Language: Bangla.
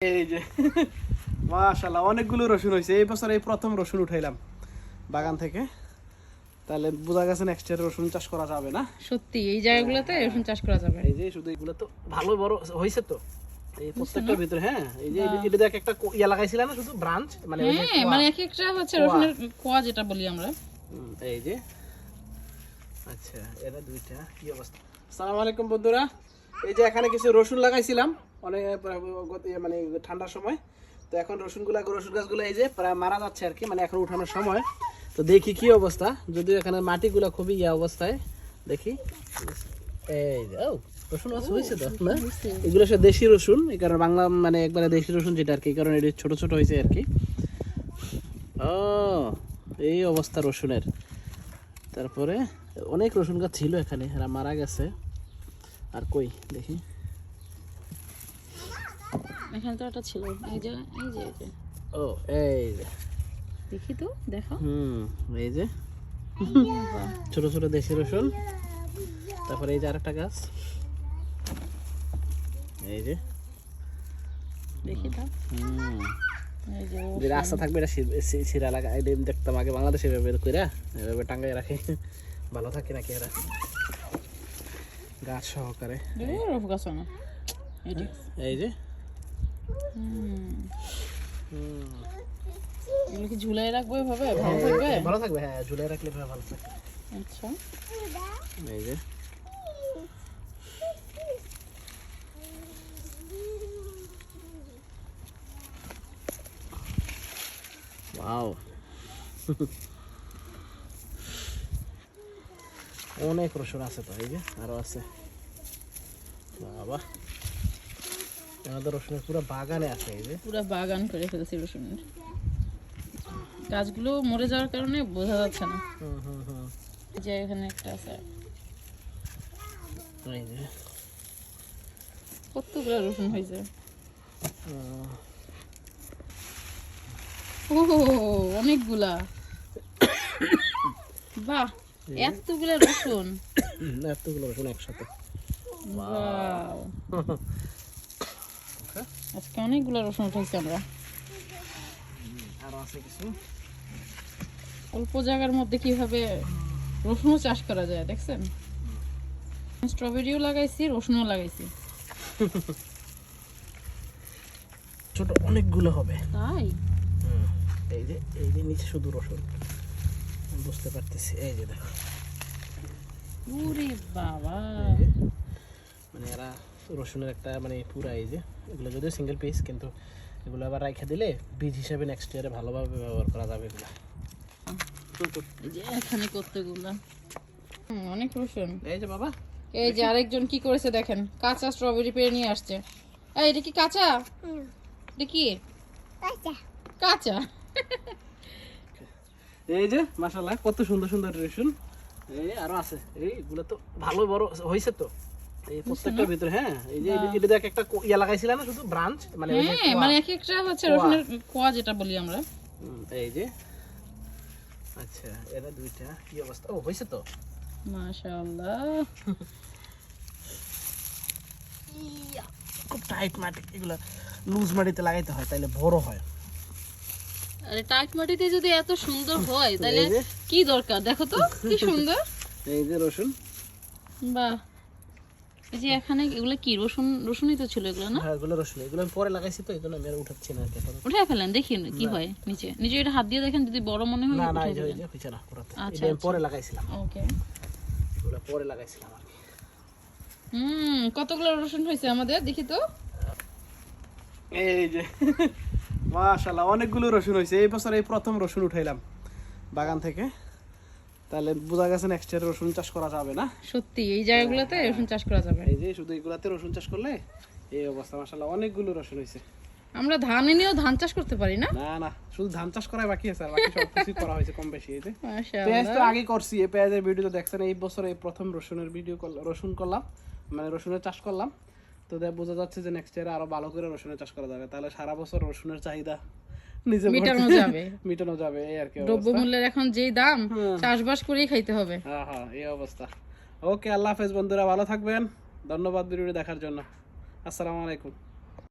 এই যে মাশাল্লাহ অনেকগুলো রসুন হয়েছে। এই বছর এই প্রথম রসুন উঠাইলাম বাগান থেকে। তাহলে বোঝা গেছে নেক্সট ইয়ার রসুন চাষ করা যাবে না? সত্যি এই জায়গাগুলোতে রসুন চাষ করা যাবে। এই যে শুধু এগুলো তো ভালো বড় হয়েছে তো। এই প্রত্যেকটার ভিতরে হ্যাঁ। এই যে এটা দেখ একটা ইয়া লাগাইছিলাম না শুধু? ব্রাঞ্চ মানে হ্যাঁ মানে এক একটা হচ্ছে রসুনের কোয়া যেটা বলি আমরা। এই যে। আচ্ছা এরা দুইটা কি অবস্থা? আসসালামু আলাইকুম বন্ধুরা। এই যে এখানে কিছু রসুন লাগাইছিলাম। অনেক প্রায় মানে ঠান্ডার সময়। তো এখন রসুনগুলা রসুন গাছগুলো এই যে প্রায় মারা যাচ্ছে আর কি মানে এখন উঠানোর সময়। তো দেখি কি অবস্থা। যদিও এখানে মাটিগুলা খুবই ইয়া অবস্থায়। দেখি। এই রসুন গাছ হয়েছে তো, না? এগুলো সব দেশি রসুন, এই কারণে বাংলা মানে একবারে দেশি রসুন যেটা আর কি কারণে এটা ছোট ছোট হয়েছে আর কি। ও, এই অবস্থা রসুনের। তারপরে অনেক রসুন গাছ ছিল এখানে, এরা মারা গেছে। আর কই, দেখি। এখানে তো একটা ছিল। এই যে এই যে ও এই যে। দেখি তো দেখো। হুম এই যে। ছোট ছোট দেশি রসুন। তারপরে এই যে আরেকটা গাছ। এই যে। দেখি তো। হুম। এই যে রাস্তা থাকবে এটা সিরা লাগা এটা দেখতাম আগে বাংলাদেশে এভাবে কইরা এভাবে টাঙ্গাই রাখে। ভালো থাকে নাকি এরা? গাছ সহকারে। এই যে। এগুলো কি ঝুলাই রাখব এভাবে ভালো থাকবে? ভালো থাকবে হ্যাঁ ঝুলে রাখলে ভালো থাকবে। আচ্ছা। এই যে। ওয়াও অনেক রসুন আছে তো এই যে আরও আছে। বাবা। আমাদের রসুনের পুরো বাগানে আছে এই যে। পুরো বাগান করে ফেলেছি রসুনের। গাছগুলো মরে যাওয়ার কারণে বোঝা যাচ্ছে না। হুম হুম হুম। এই যে এখানে একটা আছে। এই যে। কতগুলো রসুন হয়েছে। ও অনেকগুলা। বাহ এতগুলা রসুন। এতগুলো রসুন একসাথে। Wow. আজকে অনেকগুলো রসুন উঠাইছি আমরা। আরও অল্প জায়গার মধ্যে কীভাবে রসুনও চাষ করা যায় দেখছেন? স্ট্রবেরিও লাগাইছি রসুনও লাগাইছি। ছোট অনেকগুলো হবে। তাই? এই যে এই যে নিচে শুধু রসুন। বুঝতে পারতেছি এই যে দেখো। ওরে বাবা। মানে এরা রসুনের একটা মানে পুরা এই যে এগুলো যদিও সিঙ্গেল পিস কিন্তু এগুলো আবার রাখা দিলে বীজ হিসাবে নেক্সট ইয়ারে ভালোভাবে ব্যবহার করা যাবে এগুলো। যে এখানে অনেক রসুন। এই যে বাবা। এই যে আরেকজন কি করেছে দেখেন? কাঁচা স্ট্রবেরি পেরে নিয়ে আসছে। এই এটা কি কাঁচা? এটা কি? কাঁচা। এই যে কত সুন্দর সুন্দর রসুন। এই আরও আছে। এইগুলো তো ভালো বড় হয়েছে তো। এই প্রত্যেকটার ভিতরে হ্যাঁ? এই যে এটা দেখ একটা ইয়া লাগাইছিলাম না শুধু? ব্রাঞ্চ? মানে হ্যাঁ মানে এক একটা হচ্ছে রসুনের কোয়া যেটা বলি আমরা। এই যে। আচ্ছা এরা দুইটা। কি অবস্থা? ও হয়েছে তো? মাশাআল্লাহ। খুব টাইট মাটি। এগুলো লুজ মাটিতে লাগাইতে হয় তাইলে বড় হয়। আরে টাইট মাটিতে যদি এত সুন্দর হয় তাহলে কি দরকার? দেখো তো কি সুন্দর। এই যে রসুন। বাহ। এই যে এখানে এগুলো কি রসুন রসুনই তো ছিল এগুলো না? হ্যাঁ এগুলো রসুন। এগুলো আমি পরে লাগাইছি তো আমি আর উঠাচ্ছি না এখন। উঠে ফেলেন দেখি কি হয় নিচে। নিচে এটা হাত দিয়ে দেখেন যদি বড় মনে হয় না না এই যে না পুরাতে আচ্ছা, আমি পরে লাগাইছিলাম। ওকে। এগুলো পরে লাগাইছিলাম আর হুম কতগুলো রসুন হয়েছে আমাদের? দেখি তো। এই যে মাশাল্লাহ অনেকগুলো রসুন হয়েছে। এই বছর এই প্রথম রসুন উঠাইলাম বাগান থেকে। তাহলে বোঝা গেছে নেক্সট ইয়ার রসুন চাষ করা যাবে না? সত্যি এই জায়গাগুলোতে রসুন চাষ করা যাবে। এই যে শুধু এগুলাতে রসুন চাষ করলে এই অবস্থা মাশাল্লাহ অনেকগুলো রসুন হয়েছে। আমরা ধান এনেও ধান চাষ করতে পারি না? না না শুধু ধান চাষ করাই বাকি আছে আর বাকি সব কিছু করা হয়েছে কম বেশি এই যে। মাশাআল্লাহ। পেঁয়াজ তো আগে করছি এই পেঁয়াজের ভিডিও তো দেখছেন এই বছর এই প্রথম রসুনের ভিডিও রসুন করলাম মানে রসুনের চাষ করলাম। তো দেখ বোঝা যাচ্ছে যে নেক্সট ইয়ারে আরও ভালো করে রসুনের চাষ করা যাবে তাহলে সারা বছর রসুনের চাহিদা নিজে মিটানো যাবে। মিটানো যাবে এই আর কি দ্রব্য মূল্যের এখন যেই দাম চাষবাস করেই খাইতে হবে। হ্যাঁ হ্যাঁ এই অবস্থা। ওকে আল্লাহ হাফেজ বন্ধুরা ভালো থাকবেন। ধন্যবাদ ভিডিওটি দেখার জন্য। আসসালামু আলাইকুম।